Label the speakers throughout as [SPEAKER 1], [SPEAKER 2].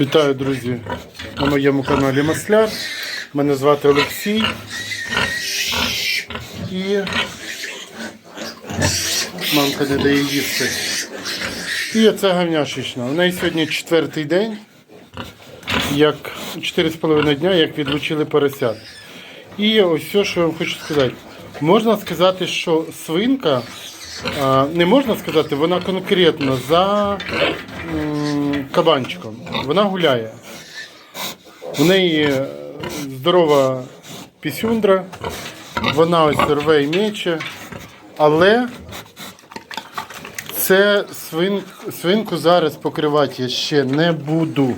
[SPEAKER 1] Вітаю, друзі, на моєму каналі Масляр. Мене звати Олексій. І мамка не дає їсти. І оце говняшечна. У неї сьогодні четвертий день, як 4,5 дня, як відлучили поросят. І ось все, що я вам хочу сказати. Можна сказати, що свинка, не можна сказати, вона конкретно за кабанчиком. Вона гуляє. У неї е, здорова пісюндра, вона ось рве і мече, але це свин, свинку зараз покривати я ще не буду.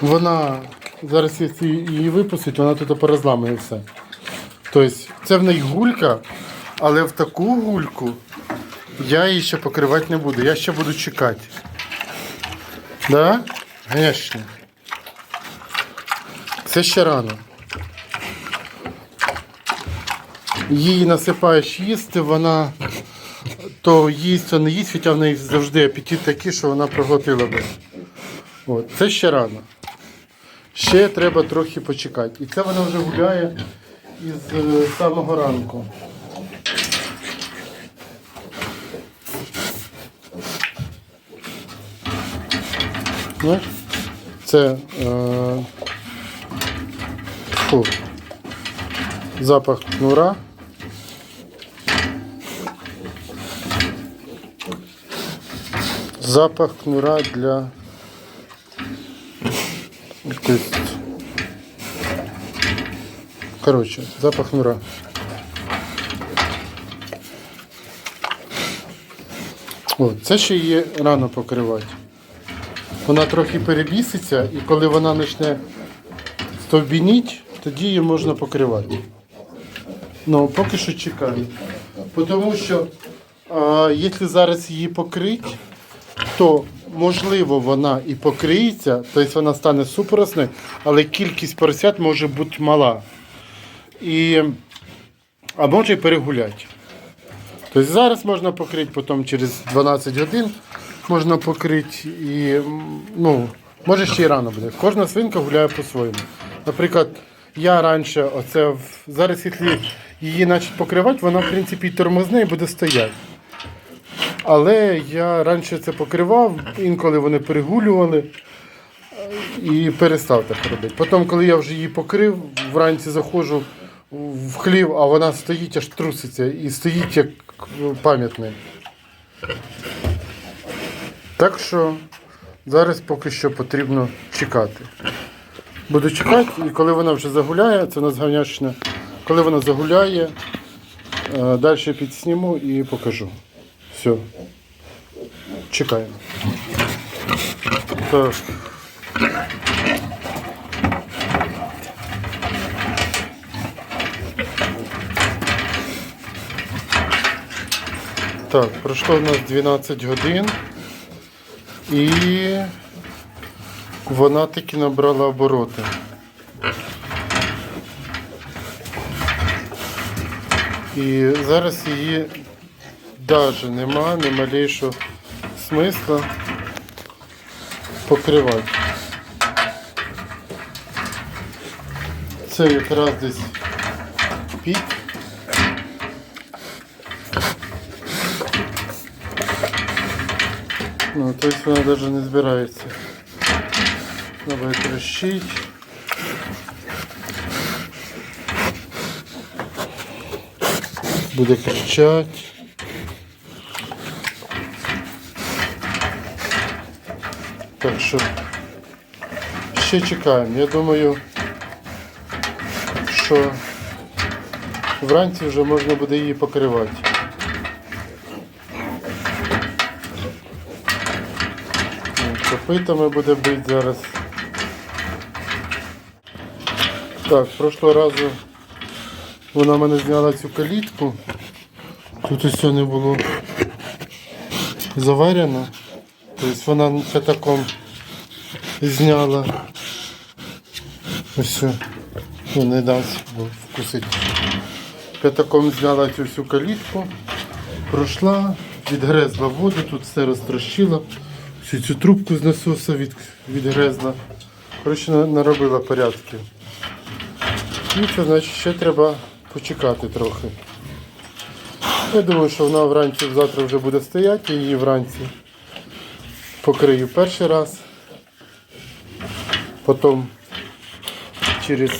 [SPEAKER 1] Вона зараз якщо її випустить, вона тут порозламує все. Тобто це в неї гулька, але в таку гульку я її ще покривати не буду. Я ще буду чекати. Да? Звісно. Це ще рано. Її насипаєш їсти, вона то їсть, то не їсть, хоча в неї завжди апетит такий, що вона проглотила би. От. Це ще рано. Ще треба трохи почекати. І це вона вже гуляє із е, самого ранку. Знаєш? Це е, фу, запах кнура. Запах кнура для Коротше, запах кнура. О, це ще її рано покривати. Вона трохи перебіситься, і коли вона почне стовбініть, тоді її можна покривати. Ну, поки що чекаю. Тому що а, якщо зараз її покрити, то можливо вона і покриється, тобто вона стане супоросною, але кількість поросят може бути мала. І, а може і перегуляти. Тобто зараз можна покрити, потім через 12 годин можна покрити і ну, може ще й рано буде. Кожна свинка гуляє по-своєму. Наприклад, я раніше, оце зараз, якщо її почати покривати, вона в принципі тормозне і буде стояти. Але я раніше це покривав, інколи вони перегулювали е, і перестав так робити. Потім, коли я вже її покрив, вранці заходжу в хлів, а вона стоїть аж труситься і стоїть як ну, пам'ятний. Так що зараз поки що потрібно чекати. Буду чекати, і коли вона вже загуляє, це у нас говнячна, коли вона загуляє, е, далі підсніму і покажу. Все. Чекаємо. Так. Так, пройшло у нас 12 годин. І вона таки набрала обороти. І зараз її навіть нема, ні малейшого смисла покривати. Це якраз десь пік. Ну, то есть вона даже не збирається. Треба трощить. Буде кричати. Так що ще чекаємо. Я думаю, що вранці вже можна буде її покривати. Копитами буде бити зараз. Так, прошлого разу вона мене зняла цю калітку. Тут усе не було заварено. Тобто вона п'ятаком зняла. Ось. Ну, не дасть вкусити. П'ятаком зняла цю всю калітку, пройшла, відгрезла воду, тут все розтрощила. Всю цю трубку з насоса від, відгрезла. Коротше, наробила порядки. І це значить ще треба почекати трохи. Я думаю, що вона вранці завтра вже буде стояти, я її вранці покрию перший раз. Потім через,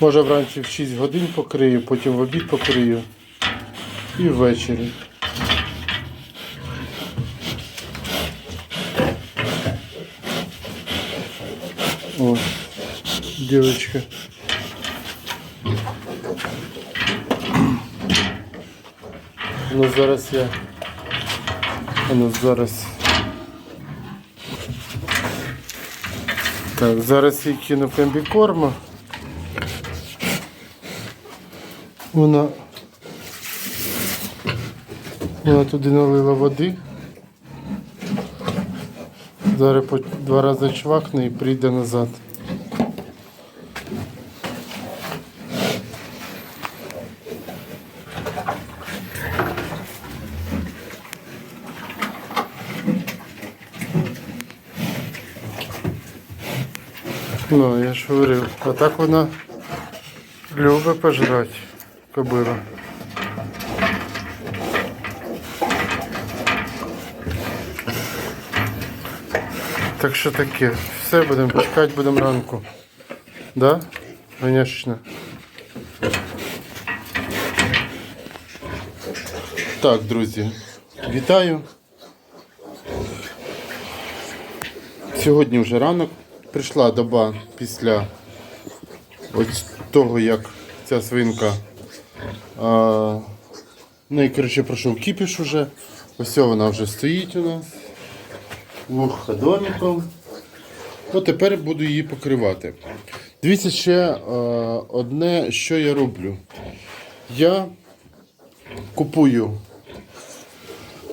[SPEAKER 1] може вранці в 6 годин покрию, потім в обід покрию і ввечері. Дівчинка. Ну зараз я. Ну зараз. Так, зараз я кину комбікорму. Вона. Вона туди налила води. Зараз по два рази чвакне і прийде назад. Ну, я ж говорив, а так вона любить пожрати кобила. Так що таке, все будемо чекати, будемо ранку. Да? Звісно. Так, друзі, вітаю. Сьогодні вже ранок. Прийшла доба після ось того, як ця свинка. А, ну і коротше пройшов кіпіш уже. Ось вона вже стоїть у нас. Вуха домиком. Ну, тепер буду її покривати. Дивіться ще е, одне, що я роблю. Я купую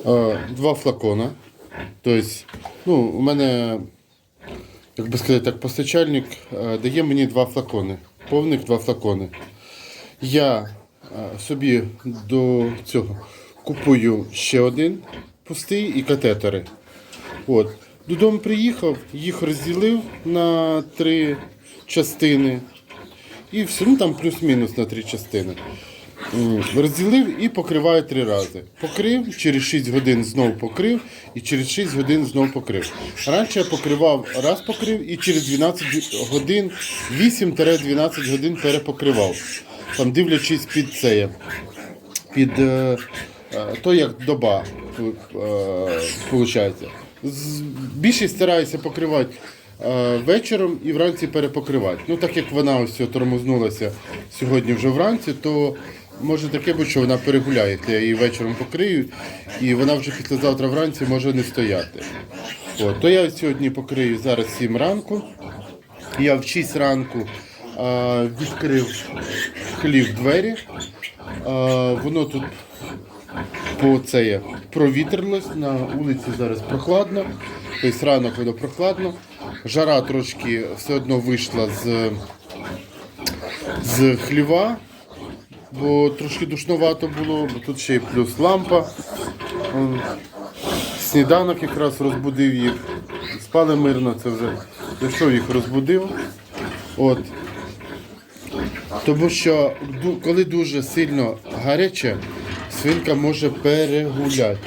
[SPEAKER 1] е, два флакона. Тобто, ну, у мене, як би сказати так, постачальник е, дає мені два флакони. Повних два флакони. Я е, собі до цього купую ще один пустий і катетери. От. Додому приїхав, їх розділив на три частини. І все, ну там плюс-мінус на три частини. Розділив і покриваю три рази. Покрив, через 6 годин знов покрив і через 6 годин знов покрив. Раніше я покривав, раз покрив і через 12 годин, 8-12 годин перепокривав. Там дивлячись під це, під е, е, то як доба виходить. Більше стараюся покривати е, вечором і вранці перепокривати. Ну так як вона ось тормознулася сьогодні вже вранці, то може таке бути, що вона перегуляє. Я її вечором покрию, і вона вже післязавтра вранці може не стояти. От, то я сьогодні покрию зараз 7 ранку. Я в 6 ранку е, відкрив хлів двері. Е, воно тут по це провітрилось, на вулиці зараз прохладно, тобто ранок воно прохладно. Жара трошки все одно вийшла з, з хліва, бо трошки душновато було, бо тут ще й плюс лампа. Сніданок якраз розбудив їх. Спали мирно, це вже зайшов їх розбудив. От. Тому що коли дуже сильно гаряче, свинка може перегуляти.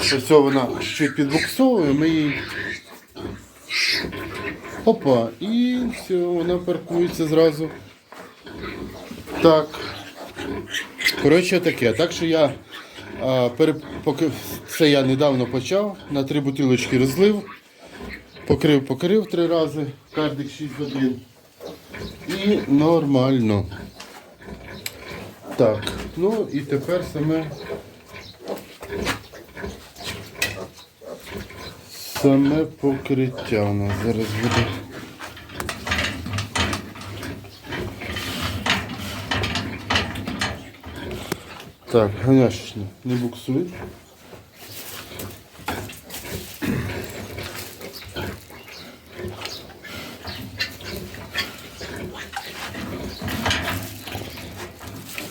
[SPEAKER 1] Ось вона ще підбуксовує, ми її. Опа, і все, вона паркується зразу. Так. Коротше таке. Так що я а, пере... поки це я недавно почав, на три бутилочки розлив, покрив, покрив три рази, кожних 6 годин. І нормально. Так, ну і тепер саме. Саме покриття у нас зараз буде. Так, ганяшечне, не буксуй.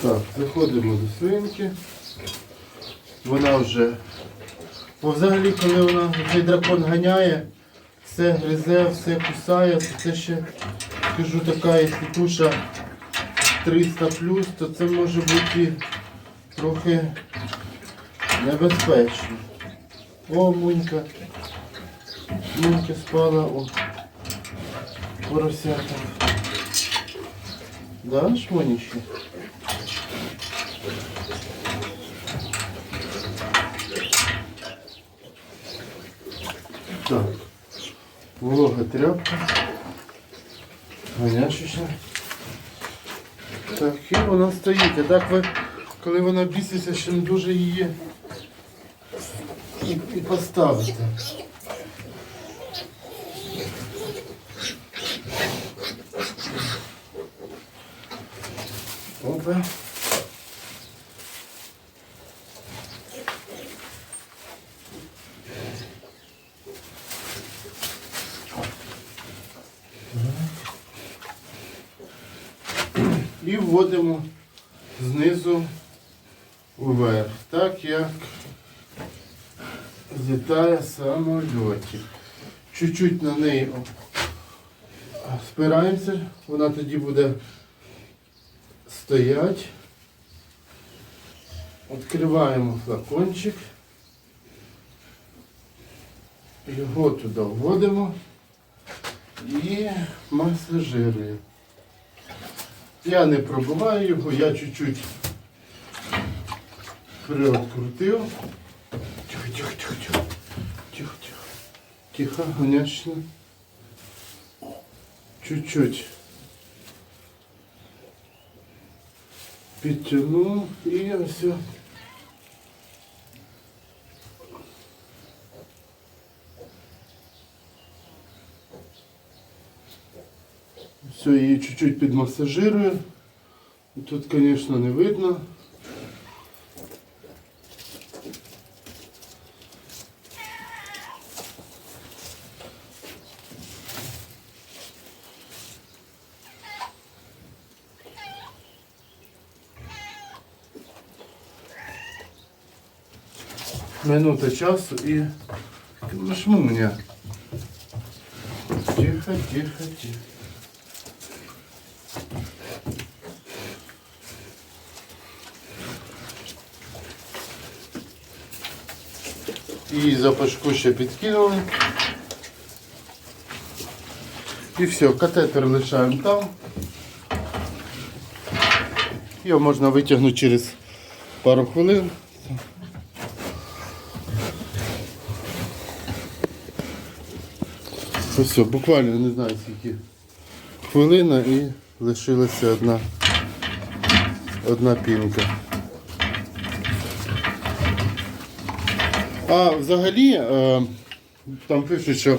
[SPEAKER 1] Так, заходимо до свинки. вона вже. Бо взагалі, коли вона цей дракон ганяє, все гризе, все кусає, то це ще скажу така, якщо туша 300 то це може бути трохи небезпечно. О, Мунька. Мунька спала, о. Поросята. Да, шмоніще? Так. Волога тряпка. Гоняшечна. Так, і вона стоїть. Так ви, коли вона біситься, ще не дуже її і, і поставити. Опа. І вводимо знизу як злітає самольотик. Чуть-чуть на неї спираємося, вона тоді буде стоять. Відкриваємо флакончик. Його туди вводимо і масажируємо. Я не пробиваю його, я чуть-чуть приоткрутив. Тихо, тихо, тихо, тихо. Тихо, тихо. Тихо, конечно. Чуть-чуть. Підтягнув і все. Все, її чуть-чуть підмасажирую. Тут, конечно, не видно. Минута часу і нажму мене. Тихо, тихо, тихо. І запашку ще підкинули. І все, катетер лишаємо там. Його можна витягнути через пару хвилин. Ось буквально не знаю скільки хвилина і лишилася одна, одна пінка. А взагалі, е, там пишуть, що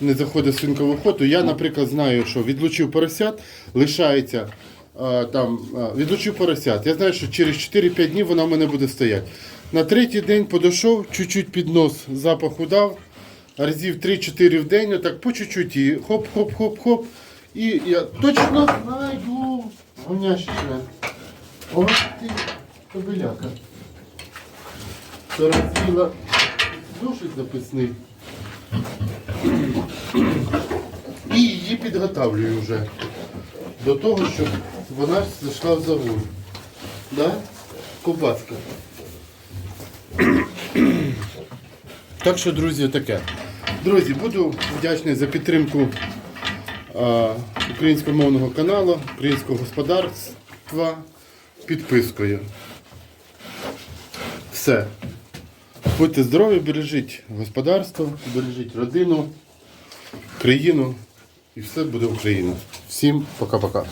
[SPEAKER 1] не заходить свинка в охоту. Я, наприклад, знаю, що відлучив поросят, лишається е, там, е, відлучив поросят. Я знаю, що через 4-5 днів вона в мене буде стояти. На третій день подійшов, чуть-чуть під нос запаху дав, разів 3-4 в день, отак по чуть-чуть і хоп-хоп-хоп-хоп. І я точно знайду. Гонящина. Ось ти кобиляка. Розділа зошит записний. І її підготавлюю вже до того, щоб вона зайшла в загон. Да? Ковбаска. Так що, друзі, таке. Друзі, буду вдячний за підтримку українськомовного каналу, українського господарства підпискою. Все. Будьте здорові, бережіть господарство, бережіть родину, країну і все буде Україна. Всім пока-пока.